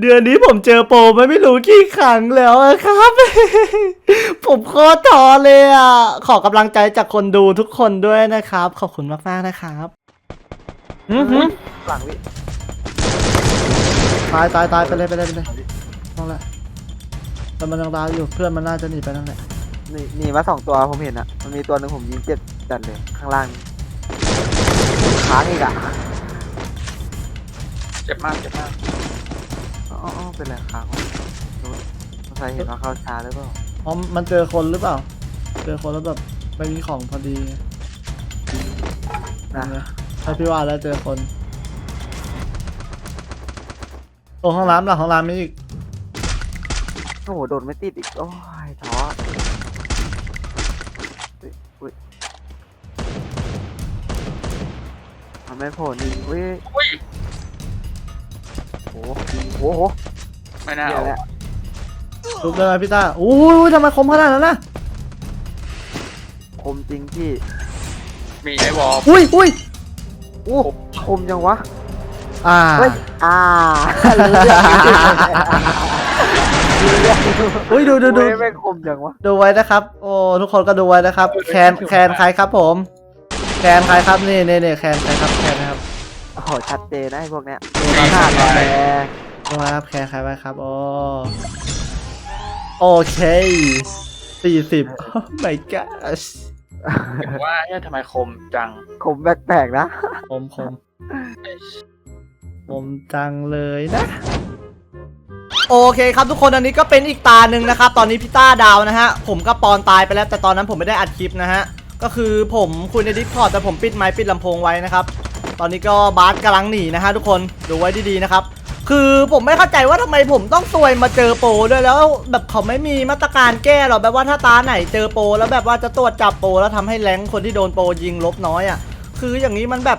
เดือนนี้ผมเจอโปรมาไม่รู้กี่ครั้งแล้วอะครับ ผมโคตรท้อเลยอะ ขอกำลังใจจากคนดูทุกคนด้วยนะครับ ขอบคุณมากๆนะครับอือหือหลังวิตายตายตายไปเลยไปเลยไปเลยนั่นแหละแต่มันยังดาวอยู่เพื่อนมันน่าจะหนีไปนั่นแหละหนีหนีมาสองตัวผมเห็นอะมันมีตัวหนึ่งผมยิงเจ็บจัดเลยข้างล่างค้างอีกอะเจ็บมากเจ็บมาก อ๋ออ๋อเป็นไรค้างวะรู้สงสัยเห็นว่าเข้าช้าหรือเปล่าอ๋อมันเจอคนหรือเปล่า เจอคนแล้วแบบไม่มีของพอดีนะนะถ้าพี่ว่าแล้วเจอคนตรงห้องน้ำหลังห้องน้ำมีอีกโอ้โหโดนไม่ติดอีกโอ้ยท้ออุ๊ยอุ๊ยมันไม่โผล่นี่เว้ยอุ้ย โอ้โหโอ้โหไม่น่าเดี๋ยเอาวแล้วรูปได้ไหมพี่ต้าอู้ยทำไมคมขนาดนั้นนะคมจริงพี่มีไอ้วอลอุ้ยอุ้ยอู้คมจังวะอ่าเฮ้ยอ่าอุ้ยดูดูดู เฮ้ยไม่คมจังวะดูไว้นะครับ โอ้ทุกคนก็ดูไว้นะครับ แคนแคนใครครับผม แคนใครครับนี่นี่นี่แคนใครครับแคนนะครับ โอ้โหชัดเจนนะไอ้พวกเนี้ยดูขนะคนารับดแลดูนะครับแคนใครไว้ครับโอ้โอเคสี่สิบ my gosh ถึงว่าเนี่ยทำไมคมจังคมแปลกๆนะคมคมคมจังเลยนะ โอเคครับทุกคนอันนี้ก็เป็นอีกตาหนึ่งนะครับ ตอนนี้พี่ต้าดาวนะฮะ ผมก็ปอนตายไปแล้วแต่ตอนนั้นผมไม่ได้อัดคลิปนะฮะ ก็คือผมคุยในดิสคอร์ดแต่ผมปิดไมค์ปิดลำโพงไว้นะครับ ตอนนี้ก็บาสกำลังหนีนะฮะทุกคนดูไว้ดีๆนะครับ คือผมไม่เข้าใจว่าทำไมผมต้องซวยมาเจอโปด้วยแล้วแบบเขาไม่มีมาตรการแก้หรอแบบว่าถ้าตาไหนเจอโป แล้วแบบว่าจะตรวจจับโป แล้วทำให้แรงคนที่โดนโปยิงลบน้อยอะ คืออย่างนี้มันแบบ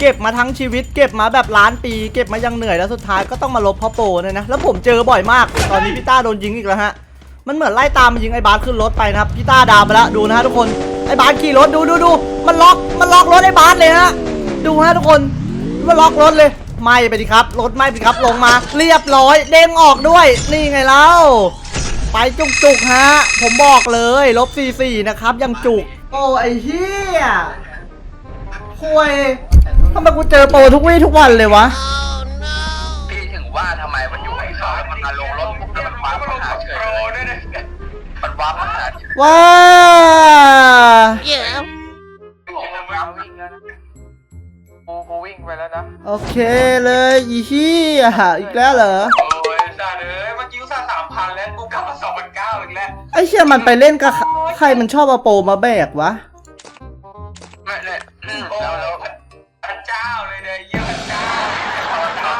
เก็บมาทั้งชีวิต เก็บมาแบบล้านปี เก็บมายังเหนื่อยแล้วสุดท้ายก็ต้องมาลบเพราะโปเนี่ยนะแล้วผมเจอบ่อยมาก ตอนนี้พี่ต้าโดนยิงอีกแล้วฮะมันเหมือนไล่ตามมายิงไอ้บาสขึ้นรถไปนะครับพี่ต้าดาวไปแล้วดูนะฮะทุกคนไอ้บาสขี่รถดูดูดูมันล็อกมันล็อกรถไอ้บาสเลยฮะ ดูฮะทุกคนมันล็อกรถเลยไม่ไปดิครับรถไม่ไปดิครับลงมา เรียบร้อยเด้งออกด้วย นี่ไงเล่าไปจุกจุกๆฮะ ผมบอกเลยลบ44นะครับ ยังจุก โอ้ไอ้เหี้ยคุยทำไมกูเจอโปรทุกวี่ทุกวันเลยวะพี่ถึงว่าทำไมมันอยู่ในซอยมันมาลงรถปุ๊บแล้วมันว้าร์ปมาหาเฉยเลยมันว้าร์ปมาหาเฉยว้าเอา โอเคเลยอีเหี้ยอีกแล้วเหรอโอ้ยซาเลยเมื่อกี้กูซ่าสามพันแล้วกูกลับมาสองพันเก้าอีกแล้วไอ้เชี่ยมันไปเล่นกับใครใครมันชอบเอาโปรมาแบกวะไม่เลยแล้วแล้วพระเจ้าเลยเนี่ยเยี่ยพระเจ้าพระเจ้า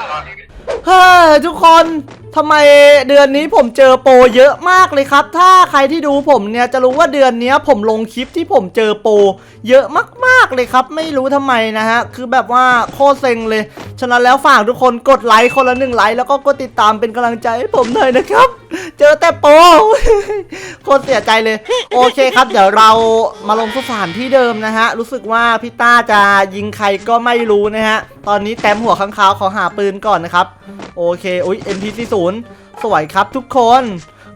เฮ้ยทุกคน ทำไมเดือนนี้ผมเจอโปรเยอะมากเลยครับ ถ้าใครที่ดูผมเนี่ยจะรู้ว่าเดือนนี้ผมลงคลิปที่ผมเจอโปรเยอะมากๆเลยครับ ไม่รู้ทำไมนะฮะ คือแบบว่าโคตรเซ็งเลย ฉะนั้นแล้วฝากทุกคนกดไลค์คนละหนึ่งไลค์แล้วก็กดติดตามเป็นกำลังใจให้ผมหน่อยนะครับ เจอแต่โปรโคตรเสียใจเลย โอเคครับ เดี๋ยวเรามาลงสถานที่เดิมนะฮะ รู้สึกว่าพี่ต้าจะยิงใครก็ไม่รู้นะฮะ ตอนนี้แต้มหัวข้างเขาขอหาปืนก่อนนะครับ โอเค อุ้ย MP40 สวยครับทุกคน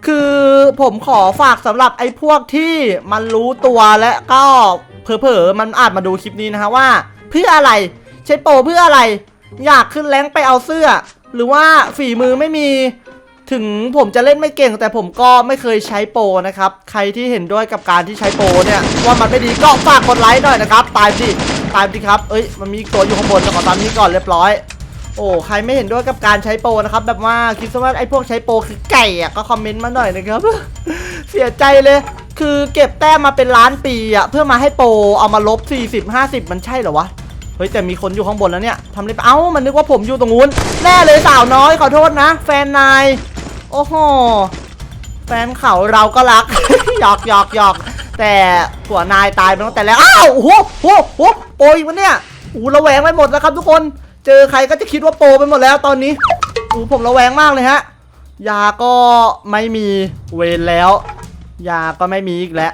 คือผมขอฝากสำหรับไอ้พวกที่มันรู้ตัวและก็เผลอๆมันอาจมาดูคลิปนี้นะฮะว่า เพื่ออะไรใช้โปรเพื่ออะไร อยากขึ้นแรงไปเอาเสื้อ หรือว่าฝีมือไม่มีถึงผมจะเล่นไม่เก่งแต่ผมก็ไม่เคยใช้โปรนะครับ ใครที่เห็นด้วยกับการที่ใช้โปรเนี่ยว่ามันไม่ดีก็ฝากกดไลค์หน่อยนะครับ ตายสิตายสิครับ เอ้ยมันมีตัวอยู่ข้างบนจะขอตามนี้ก่อนเรียบร้อย โอ้ใครไม่เห็นด้วยกับการใช้โปรนะครับ แบบว่าคิดซะว่าไอ้พวกใช้โปรคือไก่อะก็คอมเมนต์มาหน่อยนะครับ เสียใจเลย คือเก็บแต้มมาเป็นล้านปีอะเพื่อมาให้โปรเอามาลบ 40 50 มันใช่เหรอวะเฮ้ยแต่มีคนอยู่ข้างบนแล้วเนี่ยทำได้ปะเอ้ามันนึกว่าผมอยู่ตรงนู้นแน่เลยสาวน้อยขอโทษนะ แฟนนายโอ้โหแฟนเขาเราก็รักหยอกหยอกหยอกแต่ผัวนายตายไปตั้งแต่แรกอ้าวโอ้โหโอ้โหโอ้โหโปรอีกวะเนี่ยโอ้ระแวงไปหมดแล้วครับทุกคน เจอใครก็จะคิดว่าโปรไปหมดแล้วตอนนี้อ้ผมระแวงมากเลยฮะ ยาก็ไม่มีเวรแล้ว ยาก็ไม่มีอีกแล้ว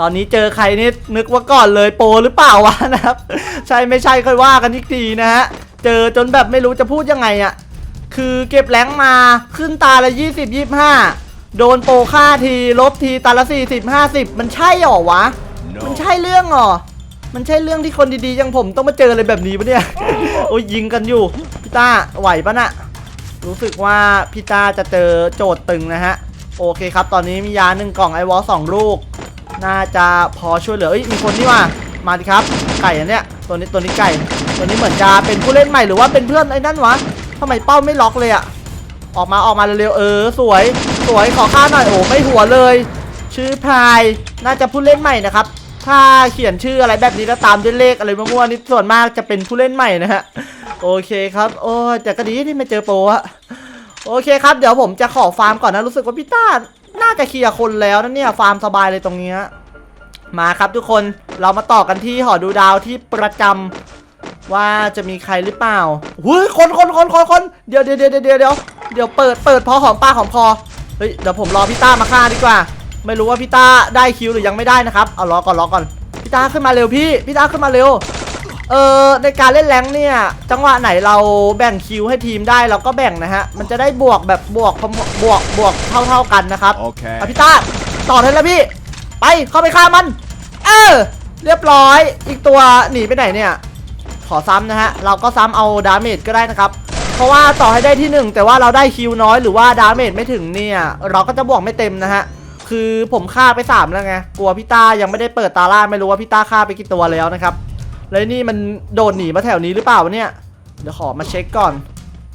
ตอนนี้เจอใครนี่นึกว่าก่อนเลยโปรหรือเปล่าวะนะครับ ใช่ไม่ใช่ค่อยว่ากันอีกทีนะฮะ เจอจนแบบไม่รู้จะพูดยังไงอะคือเก็บแรงมาขึ้นตาละ20 25โดนโปรค่าทีลบทีตาละ40 50มันใช่หรอวะ มันใช่เรื่องหรอ มันใช่เรื่องที่คนดีๆอย่างผมต้องมาเจออะไรแบบนี้ปะเนี่ย โอ้ยยิงกันอยู่ พี่ต้าไหวปะน่ะรู้สึกว่าพี่ต้าจะเจอโจทย์ตึงนะฮะ โอเคครับ ตอนนี้มียาหนึ่งกล่องไอวอลสองลูก น่าจะพอช่วยเหลือเอ้ยมีคนนี่ว่ามาดิครับ ไก่อันเนี้ยตัวนี้ตัวนี้ไก่ ตัวนี้เหมือนจะเป็นผู้เล่นใหม่หรือว่าเป็นเพื่อนไอ้นั่นวะทำไมเป้าไม่ล็อกเลยอะออกมาออกมาเร็วๆเออ สวย สวยขอค่าหน่อยโอ้ไม่หัวเลย ชื่อพายน่าจะผู้เล่นใหม่นะครับ ถ้าเขียนชื่ออะไรแบบนี้แล้วตามด้วยเลขอะไรมั่วๆนี่ส่วนมากจะเป็นผู้เล่นใหม่นะฮะ โอเคครับ โอ้แต่ก็ดีที่ไม่เจอโปรอะโอเคครับ เดี๋ยวผมจะขอฟาร์มก่อนนะ รู้สึกว่าพี่ต้าน่าจะเคลียร์คนแล้วนะเนี่ย ฟาร์มสบายเลยตรงเนี้ยมาครับทุกคน เรามาต่อกันที่หอดูดาวที่ประจำว่าจะมีใครหรือเปล่าเฮ้ยคนคนคนคนคนเดี๋ยวเดี๋ยวเดี๋ยวเดี๋ยวเดี๋ยวเดี๋ยวเปิดเปิดพอหอมปากหอมคอ เฮ้ย เดี๋ยวผมรอพี่ต้ามาฆ่าดีกว่า ไม่รู้ว่าพี่ต้าได้คิวหรือยังไม่ได้นะครับเอารอก่อนรอก่อนพี่ต้าขึ้นมาเร็วพี่พี่ต้าขึ้นมาเร็วเออในการเล่นแรงค์เนี่ยจังหวะไหนเราแบ่งคิวให้ทีมได้เราก็แบ่งนะฮะมันจะได้บวกแบบบวกพร้อมบวกบวกเท่าเท่า ๆกันนะครับ Okay. อะพี่ต้าต่อเลยแล้วพี่ ไปเข้าไปฆ่ามัน เออ เรียบร้อย อีกตัวหนีไปไหนเนี่ย ขอซ้ำนะฮะเราก็ซ้ำเอาดาเมจก็ได้นะครับ เพราะว่าต่อให้ได้ที่หนึ่งแต่ว่าเราได้คิวน้อยหรือว่าดาเมจไม่ถึงเนี่ย เราก็จะบวกไม่เต็มนะฮะ คือผมฆ่าไปสามแล้วไงกลัวพี่ต้ายังไม่ได้เปิดตาล่าไม่รู้ว่าพี่ต้าฆ่าไปกี่ตัวแล้วนะครับแล้วนี่มันโดดหนีมาแถวนี้หรือเปล่าเนี่ยเดี๋ยวขอมาเช็คก่อน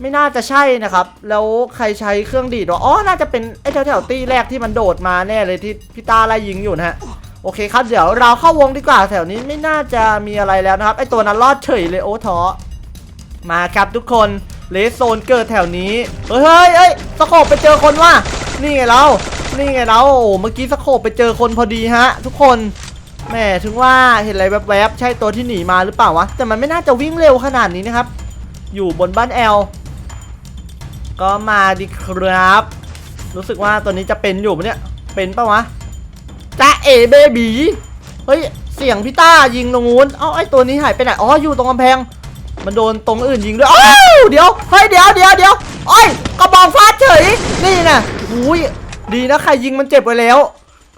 ไม่น่าจะใช่นะครับ แล้วใครใช้เครื่องดีดวะอ๋อน่าจะเป็นไอ้แถวแถวๆตี้แรกที่มันโดดมาแน่เลยที่พี่ต้าไล่ยิงอยู่นะฮะโอเคครับเดี๋ยวเราเข้าวงดีกว่าแถวนี้ไม่น่าจะมีอะไรแล้วนะครับไอ้ตัวนั้นรอดเฉยเลยโอ้ท้อมาครับทุกคนเลสโซนเกิดแถวนี้เฮ้ยเฮ้ยสโคบไปเจอคนว่ะนี่ไงเรา นี่ไงเราโอ้เมื่อกี้สโคบไปเจอคนพอดีฮะ ทุกคนแหมถึงว่าเห็นอะไรแวบๆใช่ตัวที่หนีมาหรือเปล่าวะแต่มันไม่น่าจะวิ่งเร็วขนาดนี้นะครับ อยู่บนบ้านแอลก็มาดีครับ รู้สึกว่าตัวนี้จะเป็นอยู่ปะเนี่ยเป็นปะวะจ้าเอเบบีเฮ้ยเสียงพี่ต้ายิงตรงนู้นเอ้าไอตัวนี้หายไปไหนอ๋ออยู่ตรงกำแพง มันโดนตรงอื่นยิงด้วยอ้าวเดี๋ยวเฮ้ยเดี๋ยวเดี๋ยวเดี๋ยวอ้ยกระบอกฟาดเฉยนี่นะหุย ดีนะใครยิงมันเจ็บไปแล้ว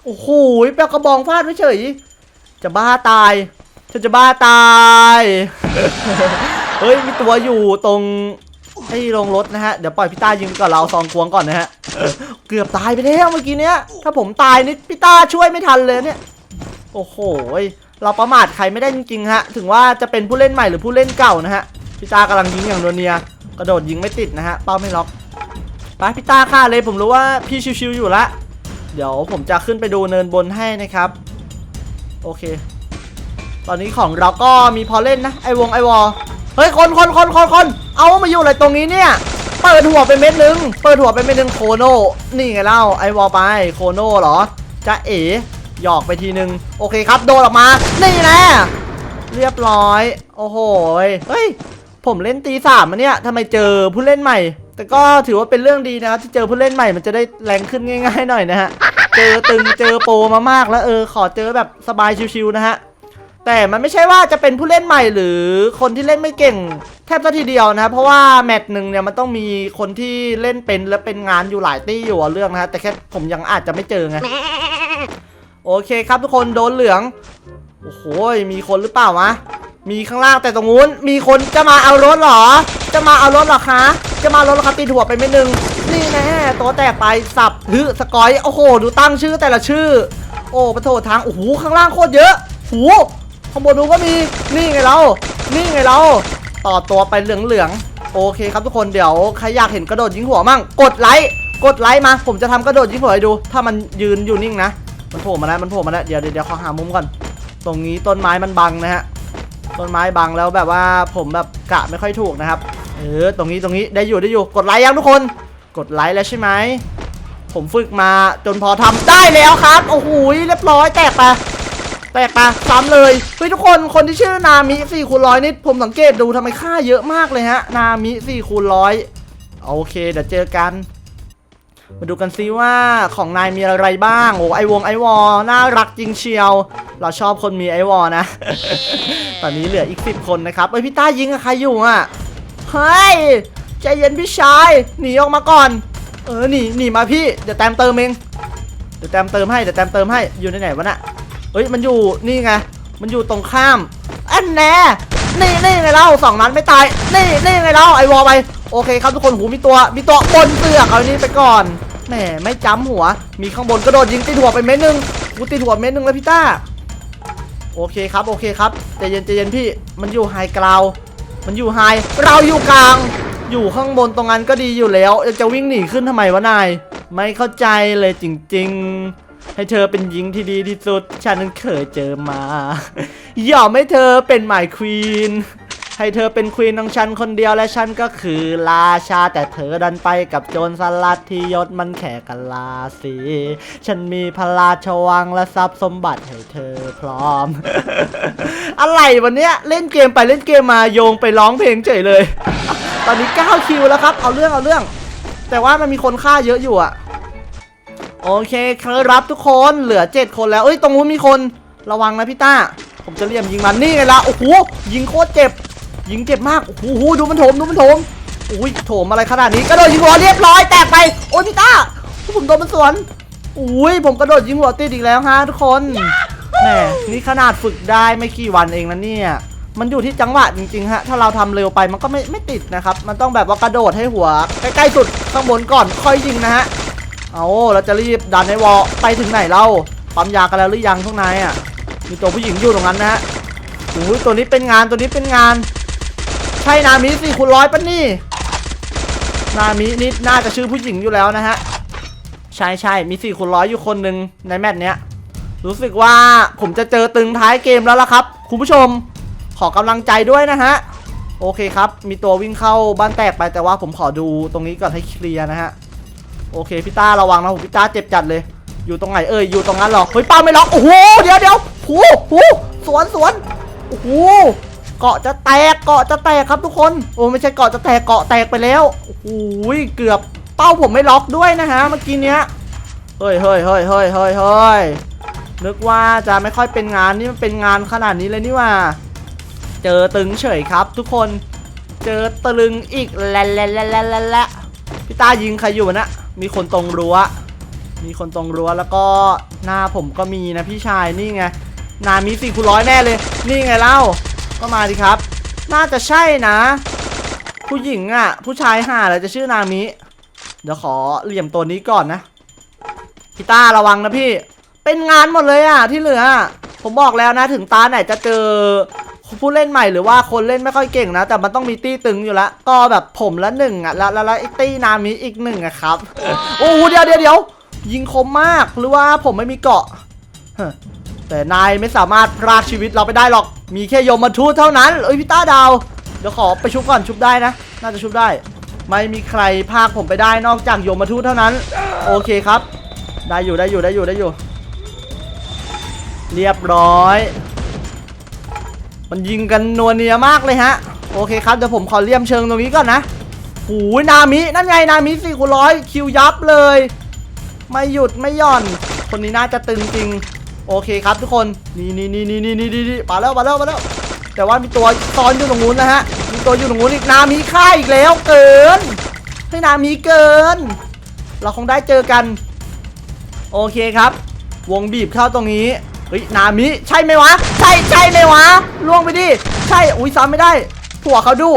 โอ้โหแปลกระบองฟาดไม่เฉย จะบ้าตายฉันจะบ้าตาย เฮ้ย มีตัวอยู่ตรงไอ้โรงรถนะฮะ เดี๋ยวปล่อยพี่ต้ายิงก่อนเราซองควงก่อนนะฮะ เกือบตายไปแล้วเมื่อกี้เนี้ย ถ้าผมตายนี่พี่ต้าช่วยไม่ทันเลยเนี่ย โอ้โห เราประมาทใครไม่ได้จริงๆฮะ ถึงว่าจะเป็นผู้เล่นใหม่หรือผู้เล่นเก่านะฮะ พี่ต้ากำลังยิงอย่างโดนเนีย กระโดดยิงไม่ติดนะฮะ เป้าไม่ล็อก ไปพี่ตาฆ่าเลยผมรู้ว่าพี่ชิวๆอยู่ละ เดี๋ยวผมจะขึ้นไปดูเนินบนให้นะครับ โอเค ตอนนี้ของเราก็มีพอเล่นนะไอวงไอวอเฮ้ยคนคนคนคนคนเอามาอยู่อะไรตรงนี้เนี่ยเปิดหัวไปเม็ดนึงเปิดหัวไปเม็ดนึงโคโนนี่ไงเล่าไอวอลไปโคโนเหรอจะเอ๋หยอกไปทีนึงโอเคครับโดนออกมา นี่แน่เรียบร้อย โอ้โหเฮ้ยผมเล่นตีสามมาเนี่ยทำไมเจอผู้เล่นใหม่ แต่ก็ถือว่าเป็นเรื่องดีนะครับที่เจอผู้เล่นใหม่มันจะได้แรงขึ้นง่าย ๆ หน่อยนะฮะ เจอตึงเจอโปรมามากแล้วเออขอเจอแบบสบายชิวๆนะฮะแต่มันไม่ใช่ว่าจะเป็นผู้เล่นใหม่หรือคนที่เล่นไม่เก่ง แทบจะทีเดียวนะเพราะว่าแมตช์หนึ่งเนี่ยมันต้องมีคนที่เล่นเป็นและเป็นงานอยู่หลายตี้อยู่เรื่องนะฮะแต่แค่ผมยังอาจจะไม่เจอไงโอเคครับทุกคนโดนเหลืองโอ้โหมีคนหรือเปล่าวะ มีข้างล่างแต่ตรงนู้นมีคนจะมาเอารถเหรอ จะมาเอารถเหรอคะ จะมาเอารถเหรอคะตีหัวไปไม่หนึ่งนี่แน่ตัวแตกไปสับฮึสกอยโอ้โห ดูตั้งชื่อแต่ละชื่อ โอ้ปะโถทางโอ้โหข้างล่างโคตรเยอะโอ้โหข้างบนดูก็มีนี่ไงเรา นี่ไงเรา ต่อตัวไปเหลืองๆโอเคครับทุกคนเดี๋ยวใครอยากเห็นกระโดดยิงหัวมั่งกดไลค์กดไลค์มา ผมจะทำกระโดดยิงหัวให้ดู ถ้ามันยืนอยู่นิ่งนะมันโผล่มาแล้วมันโผล่มาแล้วเดี๋ยวเดี๋ยวขอหามุมก่อน ตรงนี้ต้นไม้มันบังนะฮะ ต้นไม้บังแล้วแบบว่าผมแบบกะไม่ค่อยถูกนะครับ เออ ตรงนี้ตรงนี้ได้อยู่ได้อยู่กดไลค์ยังทุกคน กดไลค์แล้วใช่ไหมผมฝึกมาจนพอทำได้แล้วครับ โอ้โหเรียบร้อยแตกไปแตกปะซ้ำเลยเฮ้ยทุกคนคนที่ชื่อนามิ4คูณร้อยนี่ผมสังเกตดูทำไมค่าเยอะมากเลยฮะ นามิ4คูณร้อยโอเคเดี๋ยวเจอกัน มาดูกันซิว่าของนายมีอะไรบ้าง โอ้ไอวงไอวอน่ารักจริงเชียว เราชอบคนมีไอวอนะ ตอนนี้เหลืออีก 10 คนนะครับเอ้ยพี่ต้ายิงกับใครอยู่อะ เฮ้ยใจเย็นพี่ชาย หนีออกมาก่อน เออหนีหนีมาพี่ เดี๋ยวแต้มเติมเอง เดี๋ยวแต้มเติมให้ เดี๋ยวแต้มเติมให้ อยู่ในไหนวะน่ะเฮ้ยมันอยู่นี่ไง มันอยู่ตรงข้ามอันแน่ นี่นี่ไงเล่าสองนัดไม่ตาย นี่นี่ไงเล่าไอวอลไป โอเคครับทุกคนหูมีตัวมีตัวบนเสือกเอาอันนี้ไปก่อนแหมไม่จ้ำหัว มีข้างบนกระโดดยิงติดหัวไปเม็ดนึงกูติดหัวเม็ดนึงแล้วพี่ต้าโอเคครับโอเคครับใจเย็นใจเย็นพี่มันอยู่ไฮกราวมันอยู่ไฮเราอยู่กลาง อยู่ข้างบนตรงนั้นก็ดีอยู่แล้วจะวิ่งหนีขึ้นทำไมวะนายไม่เข้าใจเลยจริง ๆ ให้เธอเป็นหญิงที่ดีที่สุดฉันนั้นเคยเจอมา อยอมให้เธอเป็นหมายควีน ให้เธอเป็นควีนของฉันคนเดียวและฉันก็คือราชาแต่เธอดันไปกับโจรสลัดที่ยศมันแข่กันลาสีฉันมีพระราชวังและทรัพย์สมบัติให้เธอพร้อม อะไรวันเนี้ยเล่นเกมไปเล่นเกมมาโยงไปร้องเพลงเฉยเลย ตอนนี้9คิวแล้วครับ เอาเรื่องเอาเรื่อง แต่ว่ามันมีคนฆ่าเยอะอยู่อะโอเคครับทุกคนเหลือ 7 คนแล้วเอ้ยตรงนู้นมีคนระวังนะพี่ต้า ผมจะเลี่ยมยิงมันนี่ไงล่ะโอ้โหยิงโคตรเจ็บ ยิงเจ็บมากโอ้โหดูมันโถมดูมันโถมอุ้ยโถมอะไรขนาดนี้กระโดดยิงหัวเรียบร้อยแตกไปโอ้ยพี่ต้าผมโดนมันสวนอุ้ยผมกระโดดยิงหัวติดอีกแล้วฮะทุกคนแหมนี่ขนาดฝึกได้ไม่กี่วันเองนะเนี่ยมันอยู่ที่จังหวะจริงๆฮะ ถ้าเราทำเร็วไปมันก็ไม่ไม่ติดนะครับ มันต้องแบบว่ากระโดดให้หัวใกล้ๆสุดข้างบนก่อนค่อยยิงนะฮะ เอาเราจะรีบดันให้วอลไปถึงไหนเราปั๊มยากันแล้วหรือยังทุกนายอะ มีตัวผู้หญิงอยู่ตรงนั้นนะฮะโอ้ยตัวนี้เป็นงานตัวนี้เป็นงาน ใช่นามิสี่คูณร้อยปะนี่นามินี่น่าจะชื่อผู้หญิงอยู่แล้วนะฮะ ใช่ใช่มีสี่คูณร้อยอยู่คนหนึ่งในแมตช์เนี้ย รู้สึกว่าผมจะเจอตึงท้ายเกมแล้วล่ะครับ คุณผู้ชมขอกำลังใจด้วยนะฮะ โอเคครับ มีตัววิ่งเข้าบ้านแตกไปแต่ว่าผมขอดูตรงนี้ก่อนให้เคลียร์นะฮะ โอเคพี่ต้าระวังนะผมพี่ต้าเจ็บจัดเลย อยู่ตรงไหนเอ่ยอยู่ตรงนั้นหรอเฮ้ยป้าไม่ล็อกโอ้โหเดี๋ยวเดี๋ยวโอ้โหสวนสวนโอ้โห เกาะจะแตกเกาะจะแตกครับทุกคน โอ้ไม่ใช่เกาะจะแตกเกาะแตกไปแล้วโอ้โหเกือบเป้าผมไม่ล็อกด้วยนะฮะเมื่อกี้เนี้ยเฮ้ยเฮ้ยเฮ้ยเฮ้ยเฮ้ยเฮ้ยนึกว่าจะไม่ค่อยเป็นงานนี่มันเป็นงานขนาดนี้เลยนี่ว่า เจอตึงเฉยครับ ทุกคน เจอตึงอีกแลนแลนแลนแลนแลนแลนพี่ตายิงใครอยู่นะมีคนตรงรั้ว มีคนตรงรั้วแล้วก็หน้าผมก็มีนะพี่ชายนี่ไงนามีสี่คูร้อยแน่เลย นี่ไงเล่า ก็มาดิครับ น่าจะใช่นะ ผู้หญิงอะ ผู้ชายห่าอะไรจะชื่อนามิ เดี๋ยวขอเหลี่ยมตัวนี้ก่อนนะพี่ต้าระวังนะพี่ เป็นงานหมดเลยอะ ที่เหลือ ผมบอกแล้วนะถึงตาไหนจะเจอผู้เล่นใหม่หรือว่าคนเล่นไม่ค่อยเก่งนะ แต่มันต้องมีตี้ตึงอยู่ล้วก็แบบผมละหนึ่งอะแล้วแล้วแล้วไอ้ตี้นามิอีกหนึ่งอะครับ โอ้โหเดี๋ยวเดี๋ยวเดี๋ยวยิงคมมากหรือว่าผมไม่มีเกาะ แต่นายไม่สามารถพรากชีวิตเราไปได้หรอก มีแค่ยมมาทูตเท่านั้นเอ้ยพี่ต้าดาว เดี๋ยวขอไปชุบก่อนชุบได้นะ น่าจะชุบได้ ไม่มีใครพากผมไปได้นอกจากยมมาทูตเท่านั้น โอเคครับ ได้อยู่ได้อยู่ได้อยู่ได้อยู่ เรียบร้อย มันยิงกันนัวเนียมากเลยฮะ โอเคครับเดี๋ยวผมขอเลี่ยมเชิงตรงนี้ก่อนนะหูยนามิ นั่นไงนามิสี่คูร้อยคิวยับเลย ไม่หยุดไม่หย่อน คนนี้น่าจะตึงจริง โอเคครับทุกคนนี่นี่นี่นี่นี่นี่นี่มาแล้วมาแล้วมาแล้ว แต่ว่ามีตัวตอนอยู่ตรงนู้นนะฮะมีตัวอยู่ตรงนู้นอีกนามีค่าอีกแล้วเกินให้นามีเกิน เราคงได้เจอกัน โอเคครับ วงบีบเข้าตรงนี้เฮ้ยนามิใช่ไหมวะ ใช่ใช่ไหมวะล่วงไปดิใช่อุ้ยซ้ำไม่ได้ผัวเขาดู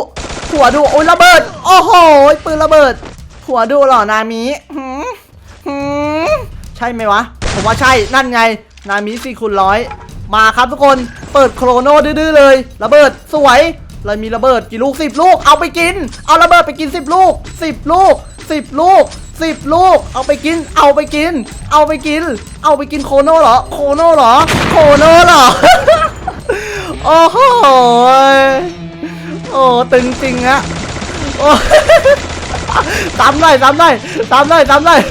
ผัวดูโอ้ยระเบิด โอ้โหปืนระเบิดผัวดูหรอนามิใช่ไหมวะผมว่าใช่นั่นไง นามิสี่คูณร้อยมาครับทุกคนเปิดโครโนดื้อๆเลยระเบิดสวยเรามีระเบิดกี่ลูกสิบลูกเอาไปกิน เอาระเบิดไปกินสิบลูกสิบลูกสิบลูกสิบลูก เอาไปกิน เอาไปกิน เอาไปกิน เอาไปกินโคโน่เหรอ โคโน่เหรอ โคโน่เหรอ โอ้โห โอ้ตึงจริงอะโอ้ซ้ำหน่อยซ้ำหน่อยซ้ำหน่อยซ้ำหน่อย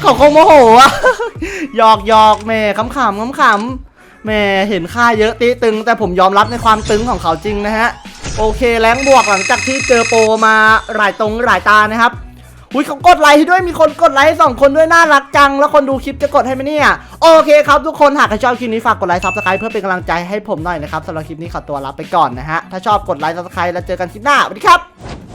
เขาคงโมโหอะหยอกหยอกแม่ขำขำขำขำแม่เห็นค่าเยอะตีตึง แต่ผมยอมรับในความตึงของเขาจริงนะฮะ โอเคแรงบวกหลังจากที่เจอโปรมาหลายตรงหลายตานะครับอุ้ยเขากดไลค์ให้ด้วยมีคนกดไลค์สองคนด้วยน่ารักจัง แล้วคนดูคลิปจะกดให้ไหมเนี่ยโอเคครับทุกคนหากใครชอบคลิปนี้ฝากกดไลค์ซับสไครต์เพื่อเป็นกำลังใจให้ผมหน่อยนะครับสำหรับคลิปนี้ขอตัวลาไปก่อนนะฮะถ้าชอบกดไลค์ซับสไครต์แล้วเจอกันคลิปหน้าสวัสดีครับ